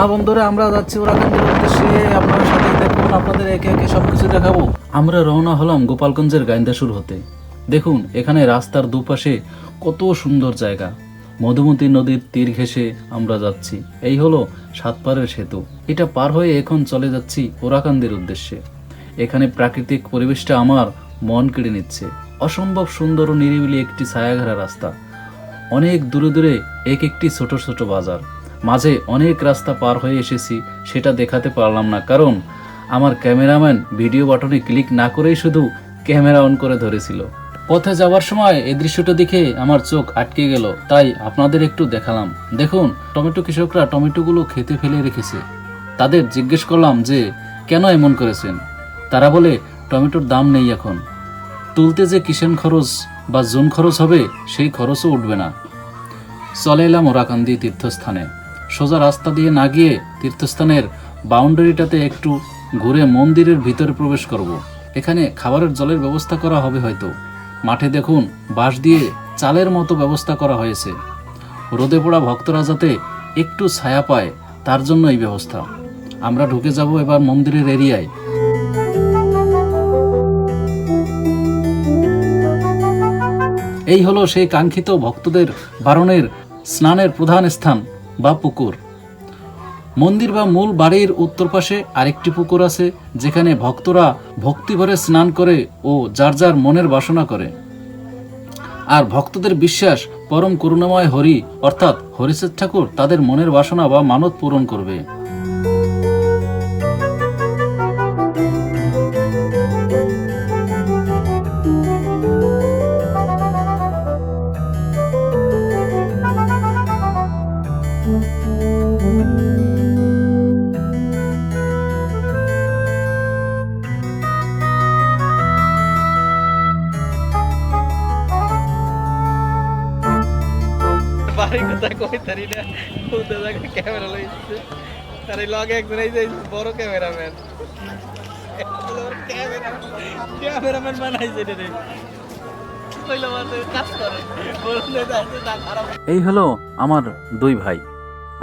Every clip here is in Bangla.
হ্যাঁ বন্ধুরা, আমরা যাচ্ছি ওরাকান্দির উদ্দেশ্যে। আপনার সাথে দেখুন, আপনাদের একে একে সব কিছু দেখাবো। আমরা রওনা হলাম গোপালগঞ্জের গাইন্দাসুর হতে। দেখুন, এখানে রাস্তার দুপাশে কত সুন্দর জায়গা। মধুমতি নদীর তীর ঘেঁষে আমরা যাচ্ছি। এই হলো সাতপাড়ের সেতু। এটা পার হয়ে এখন চলে যাচ্ছি ওরাকান্দির উদ্দেশ্যে। এখানে প্রাকৃতিক পরিবেশটা আমার মন কেড়ে নিচ্ছে। অসম্ভব সুন্দর ও নিরিবিলি একটি ছায়াঘেরা রাস্তা। অনেক দূরে দূরে এক একটি ছোট ছোট বাজার। মাঝে অনেক রাস্তা পার হয়ে এসেছি, সেটা দেখাতে পারলাম না। কারণ আমার ক্যামেরাম্যান ভিডিও বাটনে ক্লিক না করেই শুধু ক্যামেরা অন করে ধরেছিল। পথে যাওয়ার সময় এই দৃশ্যটা দেখে আমার চোখ আটকে গেল। তাই আপনাদের একটু দেখালাম। দেখুন, টমেটো কৃষকরা টমেটোগুলো খেতে ফেলে রেখেছে। তাদের জিজ্ঞেস করলাম যে, কেন এমন করেছেন? তারা বলে, টমেটোর দাম নেই এখন। তুলতে যে কিষাণ খরচ বা জুন খরচ হবে, সেই খরচও উঠবে না। চলে এলাম ওরাকান্দি তীর্থস্থানে। সোজা রাস্তা দিয়ে না গিয়ে তীর্থস্থানের বাউন্ডারিটাতে একটু ঘুরে মন্দিরের ভিতরে প্রবেশ করব। এখানে খাবারের জলের ব্যবস্থা করা হবে হয়তো। মাঠে দেখুন, বাঁশ দিয়ে চালের মতো ব্যবস্থা করা হয়েছে। রোদে পড়া ভক্তরা যাতে একটু ছায়া পায়, তার জন্য এই ব্যবস্থা। আমরা ঢুকে যাব এবার মন্দিরের এরিয়ায়। এই হলো সেই কাঙ্ক্ষিত ভক্তদের বারণের স্নানের প্রধান স্থান। বা পুকুর। মন্দির বা মূল বাড়ির উত্তর পাশে আরেকটি পুকুর আছে, যেখানে ভক্তরা ভক্তিভরে স্নান করে ও যার যার মনের বাসনা করে। আর ভক্তদের বিশ্বাস পরম করুণাময় হরি, অর্থাৎ হরিশেষ ঠাকুর, তাদের মনের বাসনা বা মানত পূরণ করবে। কথা কই তারি না। জায়গায় ক্যামেরা লইছে লগে একজন এই যে বড় ক্যামেরাম্যান ক্যামেরাম্যান বানাইছে রে কইলো কাজ করে। বললে যাচ্ছে তা খারাপ এই হলো আমার দুই ভাই।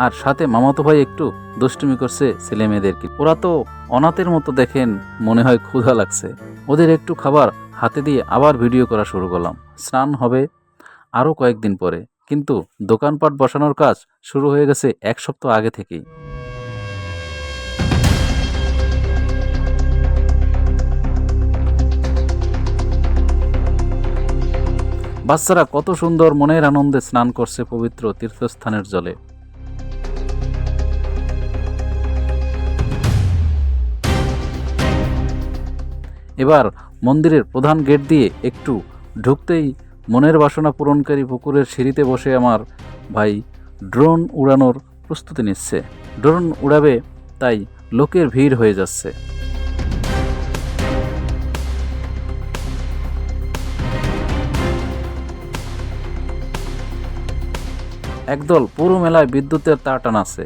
আর সাথে মামাতো ভাই একটু দুষ্টুমি করছে ছেলে মেয়েদেরকে। ওরা তো অনাথের মতো দেখেন মনে হয় ক্ষুধা লাগছে। ওদের একটু খাবার হাতে দিয়ে আবার ভিডিও করা শুরু করলাম। স্নান হবে আরও কয়েকদিন পরে। কিন্তু দোকানপাট বসানোর কাজ শুরু হয়ে গেছে এক সপ্তাহ আগে থেকেই। বাচ্চারা কত সুন্দর মনের আনন্দে স্নান করছে পবিত্র তীর্থস্থানের জলে। এবার মন্দিরের প্রধান গেট দিয়ে একটু ঢুকতেই মনের বাসনা পূরণকারী পুকুরের সিঁড়িতে বসে আমার ভাই ড্রোন উড়ানোর প্রস্তুতি নিচ্ছে। ড্রোন উড়াবে, তাই লোকের ভিড় হয়ে যাচ্ছে। একদল পুরো মেলায় বিদ্যুতের তার টানাচ্ছে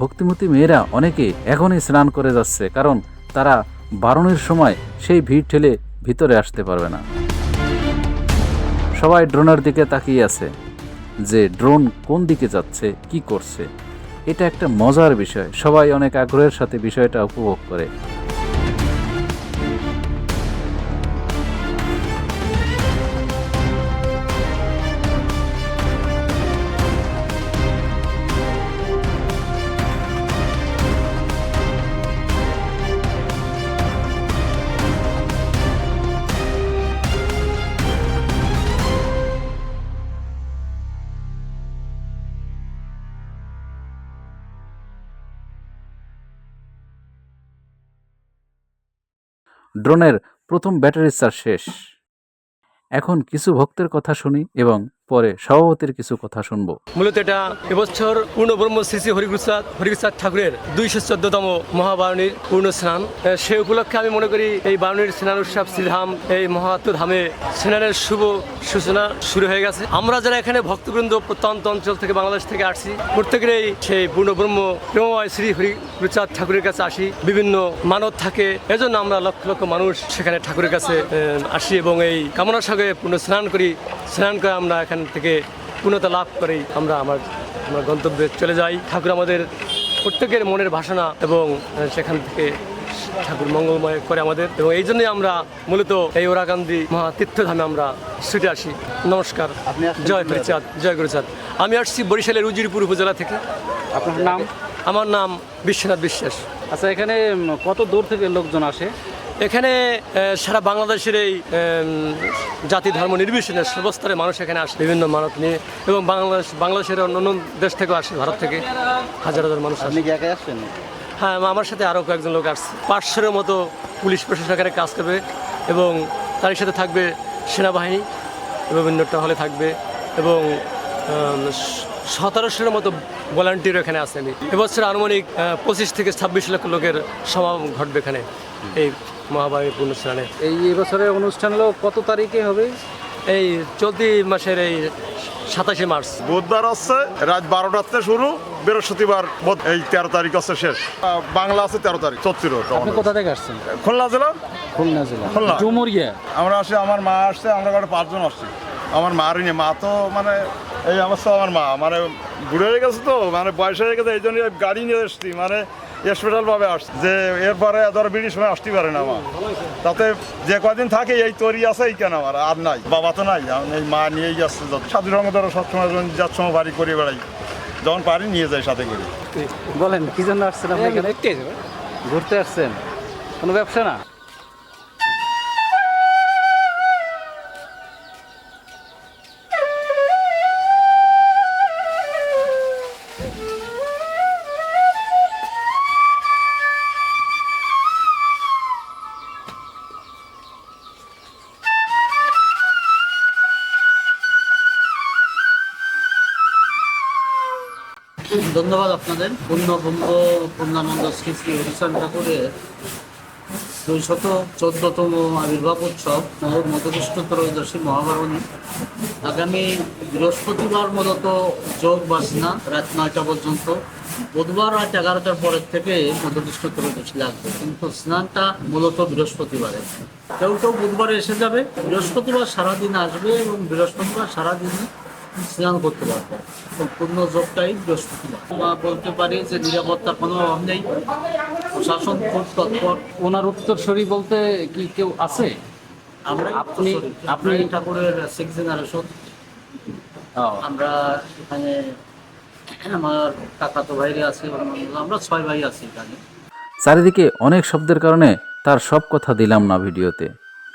ভক্তিমতী মেয়েরা অনেকে এখনই স্নান করে যাচ্ছে, কারণ তারা বারণের সময় সেই ভিড় ঠেলে ভিতরে আসতে পারবে না। সবাই ড্রোনের দিকে তাকিয়ে আছে যে ড্রোন কোন দিকে যাচ্ছে, কি করছে। এটা একটা মজার বিষয়। সবাই অনেক আগ্রহের সাথে বিষয়টা উপভোগ করে। ড্রোনের প্রথম ব্যাটারি চার্জ শেষ। এখন কিছু ভক্তের কথা শুনি এবং পরে সভাপতির কিছু কথা শুনব। মূলত এটা এবছর পূর্ণ ব্রহ্ম শ্রী শ্রী হরিপ্রসাদ হরিপ্রসাদ ঠাকুরের দুইশো চোদ্দতম মহাবারণীর পূর্ণ স্নান সে উপলক্ষে আমি মনে করি এই বারণীর স্নান উৎসব শ্রীধাম, এই মহাত্ম ধামে স্নানের শুভ সূচনা শুরু হয়ে গেছে। আমরা যারা এখানে ভক্তবৃন্দ প্রত্যন্ত অঞ্চল থেকে বাংলাদেশ থেকে আসছি, প্রত্যেকেরই সেই পূর্ণ ব্রহ্ম প্রেমময় শ্রী হরিপ্রসাদ ঠাকুরের কাছে আসি। বিভিন্ন মানত থাকে, এজন্য আমরা লক্ষ লক্ষ মানুষ সেখানে ঠাকুরের কাছে আসি এবং এই কামনার সঙ্গে পূর্ণ স্নান করি। স্নান করে আমরা এখান থেকে পূর্ণতা লাভ করেই আমরা আমার আমার গন্তব্যে চলে যাই। ঠাকুর আমাদের প্রত্যেকের মনের ভাষণা এবং সেখান থেকে ঠাকুর মঙ্গলময় করে আমাদের। এবং এই জন্যই আমরা মূলত এই ওরাকান্দি মহা তীর্থধামে আমরা ছুটে আসি। নমস্কার। আপনি জয়? হরিচাঁদ জয় গুরুচাঁদ। আমি আসছি বরিশালের উজিরপুর উপজেলা থেকে। আপনার নাম? আমার নাম বিশ্বনাথ বিশ্বাস। আচ্ছা এখানে কত দূর থেকে লোকজন আসে? এখানে সারা বাংলাদেশের এই জাতি ধর্ম নির্বিশেষে সর্বস্তরে মানুষ এখানে আসে বিভিন্ন মানত নিয়ে এবং বাংলাদেশ বাংলাদেশের অন্য অন্য দেশ থেকেও আসে ভারত থেকে হাজার হাজার মানুষ আসে। আপনি একাই আসছেন? হ্যাঁ আমার সাথে আরও কয়েকজন লোক আসছে। পাঁচশোর মতো পুলিশ প্রশাসন এখানে কাজ করবে এবং তার সাথে থাকবে সেনাবাহিনী বিভিন্ন হলে থাকবে এবং সতেরোশোর মতো ভলান্টিয়ার এখানে আছে আমি এবছর আনুমানিক পঁচিশ থেকে ছাব্বিশ লক্ষ লোকের সমাগম ঘটবে এখানে এই মহাবাহী পুণ্যস্নানে এই এবছরের অনুষ্ঠান হলো কত তারিখে হবে? এই চলতি মাসের এই সাতাশে মার্চ। বুধবার হচ্ছে রাত বারোটাতে শুরু বৃহস্পতিবার এই তেরো তারিখ হচ্ছে শেষ। বাংলা আছে তেরো তারিখ আপনি কোথা থেকে আসছেন? খুলনা জেলা? খুলনা জেলা। খুলনা। ডুমুরিয়া আমরা আসি আমার মা আসছে আমরা পাঁচজন আসছি। আমার মার নিয়ে মা তো মানে এই অবস্থা আমার মা মানে বুড়ে হয়ে গেছে তো মানে বয়স হয়ে গেছে এই জন্য এই গাড়ি নিয়ে এসছি মানে স্পেশাল ভাবে আসছি। যে এরপরে ধর বিড়ির সময় আসতে পারে না মা তাতে যে কদিন থাকে এই তৈরি আছে এই কেন আমার আর নাই বাবা তো নাই আমি এই মা নিয়েই যাচ্ছে যত। সাধু রঙ ধরো সবসময় যখন যার সময় বাড়ি করে বেড়াই যখন পারি নিয়ে যাই সাথে করে। বলেন কি জন্য আসছেন আপনি এখানে? ঘুরতে আসছেন? কোনো ব্যবসা না? ধন্যবাদ আপনাদের। পূর্ণবঙ্গ পূর্ণানন্দ শ্রী শ্রী হরিচান ঠাকুরের দুইশত চোদ্দতম আবির্ভাব উৎসব মধ্যকৃষ্ণ ত্রয়োদশী মহাবারণী আগামী বৃহস্পতিবার মূলত যোগ বা স্নান রাত নয়টা পর্যন্ত। বুধবার রাত এগারোটার পরের থেকে মধ্যকৃষ্ণ ত্রয়োদশী লাগবে। কিন্তু স্নানটা মূলত বৃহস্পতিবারে। কেউ কেউ বুধবারে এসে যাবে। বৃহস্পতিবার সারাদিন আসবে এবং বৃহস্পতিবার সারাদিন স্নান করতে পারবে। সম্পূর্ণ যোগটাই বৃহস্পতিবার। আমরা বলতে পারি যে নিরাপত্তার কোনো অভাব নেই। প্রশাসন খুব তৎপর। ওনার উত্তরসূরি বলতে কি কেউ আছে? আমরা আপনি- আপনি আপনি- আপনি ঠাকুরের সিক্স জেনারেশন আমরা এখানে আমার কাকাতো ভাইরা আছে আমরা ছয় ভাই আছি এখানে। চারিদিকে অনেক শব্দের কারণে তার সব কথা দিলাম না ভিডিওতে।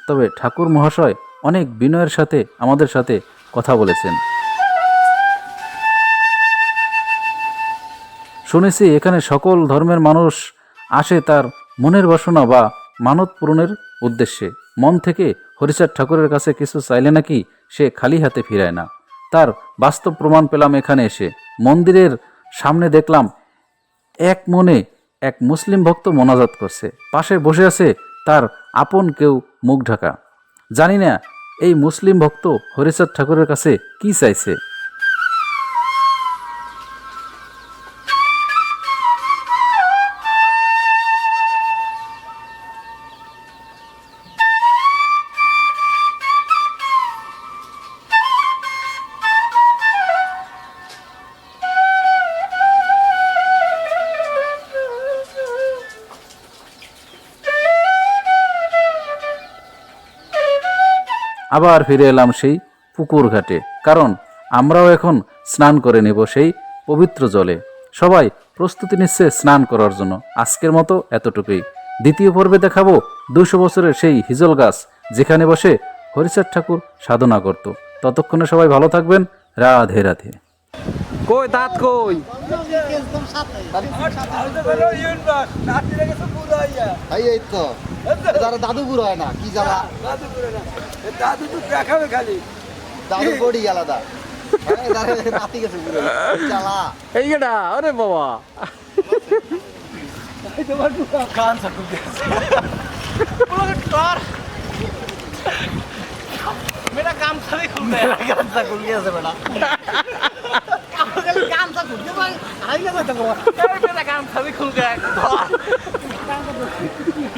তবে ঠাকুর মহাশয় অনেক বিনয়ের সাথে আমাদের সাথে কথা বলেছেন। শুনেছি এখানে সকল ধর্মের মানুষ আসে তার মনের বাসনা বা মানত পূরণের উদ্দেশ্যে। মন থেকে হরিচাঁদ ঠাকুরের কাছে কিছু চাইলে নাকি সে খালি হাতে ফিরায় না। তার বাস্তব প্রমাণ পেলাম এখানে এসে। মন্দিরের সামনে দেখলাম এক মনে এক মুসলিম ভক্ত মোনাজাত করছে। পাশে বসে আছে তার আপন কেউ মুখ ঢাকা। জানি না এই মুসলিম ভক্ত হরিচাঁদ ঠাকুরের কাছে কি চাইছে। আবার ফিরে এলাম সেই পুকুর ঘাটে। কারণ আমরাও এখন স্নান করে নেব সেই পবিত্র জলে। সবাই প্রস্তুতি নিচ্ছে স্নান করার জন্য। আজকের মতো এতটুকুই। দ্বিতীয় পর্বে দেখাবো দুশো বছরের সেই হিজল গাছ যেখানে বসে হরিচাঁদ ঠাকুর সাধনা করত। ততক্ষণে সবাই ভালো থাকবেন। রাধে রাধে। কই দাঁত কই? এই এই তো। যারা দাদু বুড়ো হয় না কি জ্বালা দাদু তো দেখাবে খালি। দাদু বডি আলাদা। হ্যাঁ, যারা নাতি গেছে বুড়ো কি জ্বালা এই এটা আরে বাবা। いい。